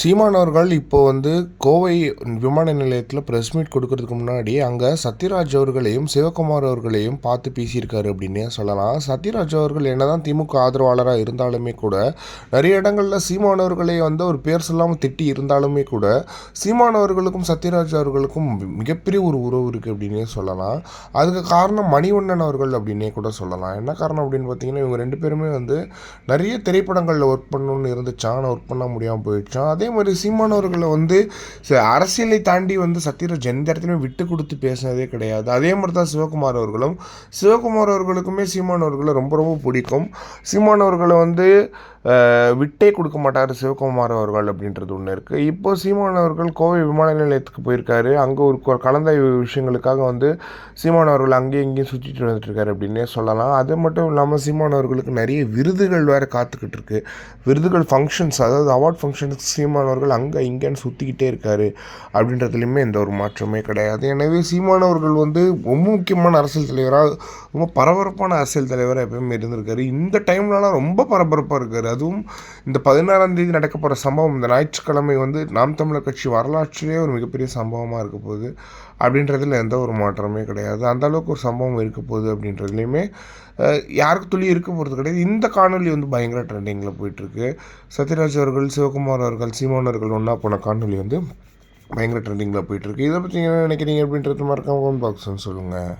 சீமான் அவர்கள் இப்போ வந்து கோவை விமான நிலையத்தில் ப்ரெஸ் மீட் கொடுக்கறதுக்கு முன்னாடி அங்கே சத்யராஜ் அவர்களையும் சிவகுமார் அவர்களையும் பார்த்து பேசியிருக்காரு அப்படின்னே சொல்லலாம். சத்யராஜ் அவர்கள் என்னதான் திமுக ஆதரவாளராக இருந்தாலுமே கூட நிறைய இடங்களில் சீமான் அவர்களை வந்து ஒரு பேர் சொல்லாமல் திட்டி இருந்தாலுமே கூட சீமான் அவர்களுக்கும் சத்யராஜ் அவர்களுக்கும் மிகப்பெரிய ஒரு உறவு இருக்குது அப்படின்னே சொல்லலாம். அதுக்கு காரணம் மணிவண்ணன் அவர்கள் அப்படின்னே கூட சொல்லலாம். என்ன காரணம் அப்படின்னு பார்த்தீங்கன்னா இவங்க ரெண்டு பேருமே வந்து நிறைய திரைப்படங்களில் ஒர்க் பண்ணணும்னு இருந்துச்சான் ஆனால் ஒர்க் பண்ண முடியாமல் போயிடுச்சான் அதே அதே மாதிரி சீமானவர்களை வந்து அரசியலை தாண்டி வந்து சத்யராஜ் எந்த இடத்துலையுமே விட்டு கொடுத்து பேசினதே கிடையாது. அதே மாதிரி தான் சிவகுமார் அவர்களும். சிவகுமார் அவர்களுக்குமே சீமான் அவர்களை ரொம்ப ரொம்ப பிடிக்கும். சீமான் அவர்களை வந்து விட்டே கொடுக்க மாட்டார் சிவகுமார் அவர்கள் அப்படின்றது ஒன்று இருக்குது இப்போது சீமான் அவர்கள் கோவை விமான நிலையத்துக்கு போயிருக்காரு. அங்கே ஒரு கலந்தாய்வு விஷயங்களுக்காக வந்து சீமான் அவர்கள் அங்கேயும் இங்கேயும் சுற்றிட்டு வந்துட்டுருக்காரு அப்படின்னே சொல்லலாம். அது மட்டும் இல்லாமல் சீமான் அவர்களுக்கு நிறைய விருதுகள் வேறு காத்துக்கிட்டு இருக்கு. விருதுகள் ஃபங்க்ஷன்ஸ் அதாவது அவார்ட் ஃபங்க்ஷனுக்கு சீமான் அவர்கள் அங்கே இங்கேன்னு சுற்றிக்கிட்டே இருக்காரு. அப்படின்றதுலையுமே எந்த ஒரு மாற்றமே கிடையாது. எனவே சீமான் அவர்கள் வந்து ரொம்ப முக்கியமான அரசியல் தலைவராக ரொம்ப பரபரப்பான அரசியல் தலைவராக எப்பயுமே இருந்திருக்காரு. இந்த டைம்லலாம் ரொம்ப பரபரப்பாக இருக்காரு. அதுவும் இந்த பதினாறாம் தேதி நடக்க போகிற சம்பவம் இந்த ஞாயிற்றுக்கிழமை வந்து நாம் தமிழர் கட்சி வரலாற்றிலே ஒரு மிகப்பெரிய சம்பவமாக இருக்க போகுது அப்படின்றதுல எந்த ஒரு மாற்றமே கிடையாது. அந்த அளவுக்கு ஒரு சம்பவம் இருக்க போகுது அப்படின்றதுலையுமே யாருக்கு துளி இருக்க போகிறது கிடையாது. இந்த காணொலி வந்து பயங்கர ட்ரெண்டிங்கில் போயிட்டுருக்கு. சத்யராஜ் அவர்கள் சிவகுமார் அவர்கள் சீமான் அவர்கள் ஒன்றா போன காணொலி வந்து பயங்கர ட்ரெண்டிங்கில் போயிட்டுருக்கு. இதை பற்றி என்ன நினைக்கிறீங்க அப்படின்றது மறக்காம பாக்ஸ்ன்னு சொல்லுங்கள்